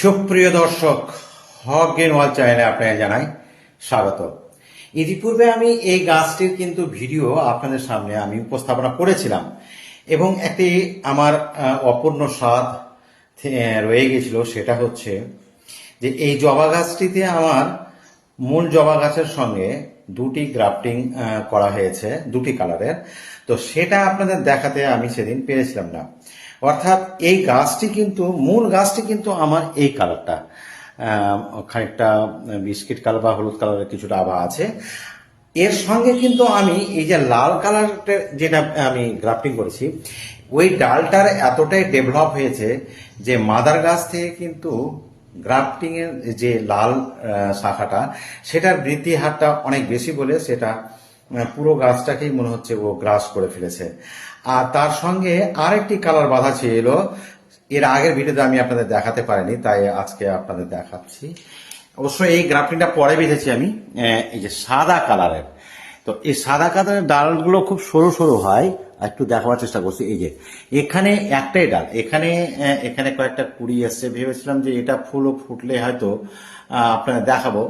সুপ্রিয় দর্শক, হক গেন ওয়াল চ্যানেলে আপনাকে জানাই স্বাগত। ইতিপূর্বে আমি এই গাছটির কিন্তু ভিডিও আপনাদের সামনে আমি উপস্থাপনা করেছিলাম এবং একটি আমার অপূর্ণ স্বাদ রয়ে গেছিল, সেটা হচ্ছে যে এই জবা গাছটিতে আমার মূল জবা গাছের সঙ্গে দুটি গ্রাফটিং করা হয়েছে, দুটি কালারের। তো সেটা আপনাদের দেখাতে আমি সেদিন পেরেছিলাম না। অর্থাৎ এই গাছটি কিন্তু, মূল গাছটি কিন্তু আমার এই কালারটা। খানিকটা বিস্কিট কালার বা হলুদ কালারের কিছুটা আভা আছে। এর সঙ্গে কিন্তু আমি এই যে লাল কালারটা যেটা আমি গ্রাফটিং করেছি, ওই ডালটার এতটাই ডেভেলপ হয়েছে যে মাদার গাছ থেকে কিন্তু গ্রাফটিং এর যে লাল শাখাটা, সেটার বৃদ্ধি হারটা অনেক বেশি বলে সেটা পুরো গাছটাকেই মনে হচ্ছে ও গ্রাস করে ফেলেছে। আর তার সঙ্গে আরেকটি কালার বাধা ছিল। এর আগের ভিডিওতে আমি আপনাদের দেখাতে পারিনি, তাই আজকে আপনাদের দেখাচ্ছি। অবশ্য এই গ্রাফটিংটা পরে বেঁধেছি আমি এই যে সাদা কালারের তো এই সাদা কালারের ডালগুলো খুব সরু সরু হয় একটু দেখাবার চেষ্টা করছি। এই যে এখানে একটাই ডাল এখানে এখানে কয়েকটা কুড়ি এসছে। ভেবেছিলাম যে এটা ফুলও ফুটলে হয়তো আহ, আপনাদের দেখাবো।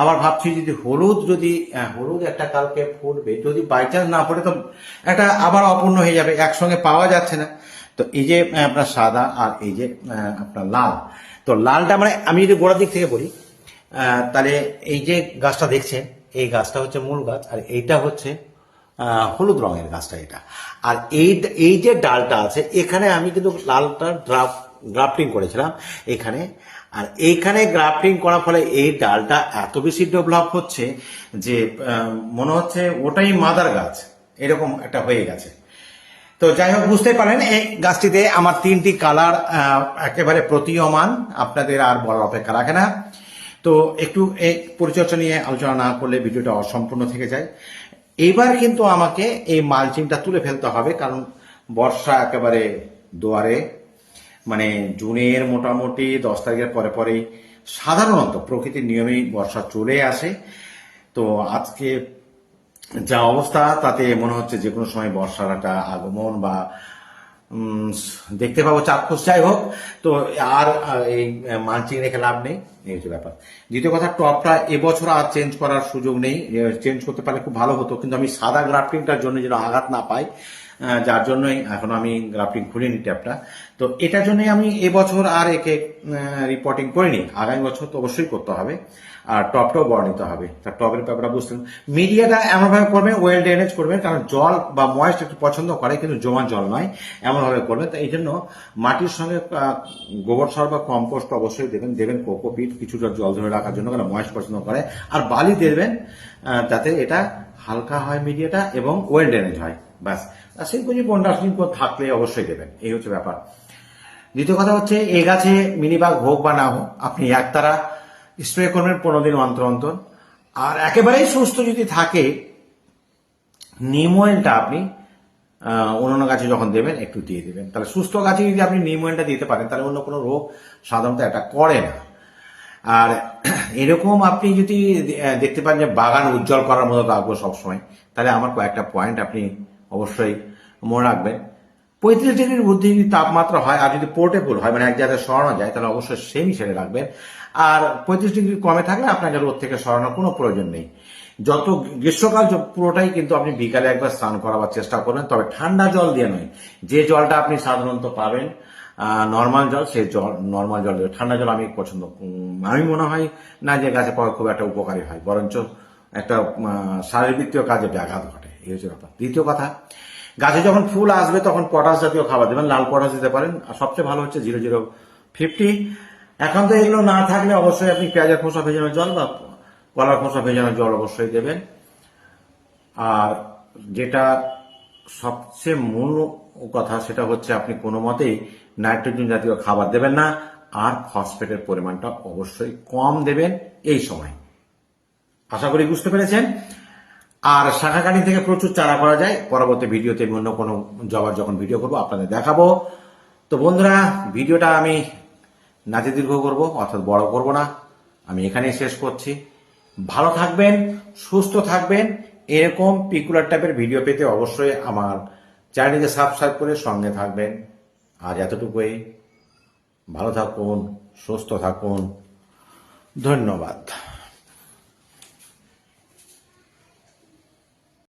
আবার ভাবছি যদি হলুদ যদি হলুদ একটা কালকে ফুটবে যদি বাই চান্স না ফুটে তো একটা আবার অপূর্ণ হয়ে যাবে। একসঙ্গে পাওয়া যাচ্ছে না। তো এই যে আপনার সাদা আর এই যে আপনার লাল। তো লালটা মানে আমি যদি গোড়ার দিক থেকে বলি তাহলে এই যে গাছটা দেখছেন এই গাছটা হচ্ছে মূল গাছ। আর এইটা হচ্ছে হলুদ রঙের গাছটা এটা। আর এই এই যে ডালটা আছে, এখানে আমি কিন্তু লালটা ড্রাফ গ্রাফটিং করেছিলাম এখানে। আর এইখানে গ্রাফটিং করার ফলে এই ডালটা এত বেশি ডেভেলপ হচ্ছে যে মনে হচ্ছে ওটাই মাদার গাছ। এরকম একটা হয়ে গেছে। তো যাই হোক বুঝতে পারেন এই গাছটিতে আমার তিনটি কালার একেবারে প্রতীয়মান। আপনাদের আর বলার অপেক্ষা রাখে না। তো একটু এই পরিচর্যা নিয়ে আলোচনা না করলে ভিডিওটা অসম্পূর্ণ থেকে যায়। এইবার কিন্তু আমাকে এই মালচিংটা তুলে ফেলতে হবে, কারণ বর্ষা একেবারে দুয়ারে মানে জুনের মোটামুটি দশ তারিখের পরে পরেই সাধারণত প্রকৃতির নিয়মেই বর্ষা চলে আসে। তো আজকে যা অবস্থা, তাতে মনে হচ্ছে যে কোনো সময় বর্ষার একটা আগমন বা দেখতে পাবো চাক্ষুষ যাই হোক। তো আর এই মানচিং রেখে লাভ নেই। এই হচ্ছে ব্যাপার। দ্বিতীয় কথা, টপটা এবছর আর চেঞ্জ করার সুযোগ নেই। চেঞ্জ করতে পারলে খুব ভালো হতো, কিন্তু আমি সাদা গ্রাফটিংটার জন্য যেন আঘাত না পাই যার জন্যই এখন আমি গ্রাফটিং খুলিনি ট্যাপটা তো এটার জন্যই আমি এবছর আর একে রিপোর্টিং করিনি। আগামী বছর তো অবশ্যই করতে হবে। আর টপটাও বড় নিতে হবে। তার টপের ব্যাপারটা বুঝতেন মিডিয়াটা এমনভাবে করবেন ওয়েল ড্রেনেজ করবেন কারণ জল বা ময়েস্ট একটু পছন্দ করে, কিন্তু জমা জল নয়, এমনভাবে করবেন তো এই জন্য মাটির সঙ্গে গোবর সার বা কম্পোস্ট অবশ্যই দেবেন। দেবেন কোকোপিট কিছুটা জল ধরে রাখার জন্য কারণ ময়েস্ট পছন্দ করে। আর বালি দেবেন যাতে এটা হালকা হয় মিডিয়াটা এবং ওয়েল ড্রেনেজ হয়। ব্যাস। আর সেই পুঁজি বন্ডার্সিং থাকলে অবশ্যই দেবেন এই হচ্ছে ব্যাপার। দ্বিতীয় কথা হচ্ছে এই গাছে মিনিবাগ হোক বা না হোক আপনি একতারা স্প্রে করবেন পনেরো দিন অন্তর অন্তর। আর একেবারেই সুস্থ যদি থাকে নিম অয়েলটা আপনি আহ, অন্য গাছে যখন দেবেন একটু দিয়ে দেবেন। তাহলে সুস্থ গাছে যদি আপনি নিম অয়েলটা দিতে পারেন তাহলে অন্য কোনো রোগ সাধারণত এটা করে না। আর এরকম আপনি যদি দেখতে পান যে বাগান উজ্জ্বল করার মতো রাখব সবসময় তাহলে আমার কয়েকটা পয়েন্ট আপনি অবশ্যই মনে রাখবেন পঁয়ত্রিশ ডিগ্রির ঊর্ধ্বে যদি তাপমাত্রা হয় আর যদি পোর্টেবল হয় মানে এক জায়গায় সরানো যায়, তাহলে অবশ্যই সেমি ছেড়ে রাখবেন আর পঁয়ত্রিশ ডিগ্রি কমে থাকলে আপনাকে রোদ থেকে সরানোর কোনো প্রয়োজন নেই। যত গ্রীষ্মকাল পুরোটাই কিন্তু আপনি বিকালে একবার স্নান করাবার চেষ্টা করবেন, তবে ঠান্ডা জল দিয়ে নয়। যে জলটা আপনি সাধারণত পাবেন নর্মাল জল সেই জল নর্মাল জল ঠান্ডা জল আমি পছন্দ আমি মনে হয় না যে গাছে পাওয়া খুব একটা উপকারী হয়, বরঞ্চ একটা শারীরবৃত্তীয় কাজে ব্যাঘাত ঘটে। এই হচ্ছে ব্যাপার দ্বিতীয় কথা, গাছে যখন ফুল আসবে তখন পটাশ জাতীয় খাবার দেবেন, লাল পটাশ দিতে পারেন। আর সবচেয়ে ভালো হচ্ছে জিরো জিরো ফিফটি। এখন তো এগুলো না থাকলে অবশ্যই আপনি পেঁয়াজের খোসা ভেজানো জল বা কলার খোসা ভেজানো জল অবশ্যই দেবেন। আর যেটা সবচেয়ে মূল কথা সেটা হচ্ছে আপনি কোনো মতেই নাইট্রোজেন জাতীয় খাবার দেবেন না। আর ফসফেটের পরিমাণটা অবশ্যই কম দেবেন এই সময়। আশা করি বুঝতে পেরেছেন? আর শাখা কাটি থেকে প্রচুর চারা করা যায়। পরবর্তী ভিডিওতে আমি অন্য কোনো জবার যখন ভিডিও করব, আপনাদের দেখাবো। তো বন্ধুরা, ভিডিওটা আমি নাচে দীর্ঘ করব, অর্থাৎ বড় করব না। আমি এখানেই শেষ করছি। ভালো থাকবেন, সুস্থ থাকবেন। এরকম পিকুলার টাইপের ভিডিও পেতে অবশ্যই আমার চ্যানেলকে সাবস্ক্রাইব করে সঙ্গে থাকবেন। আজ এতটুকুই। ভালো থাকুন, সুস্থ থাকুন। ধন্যবাদ।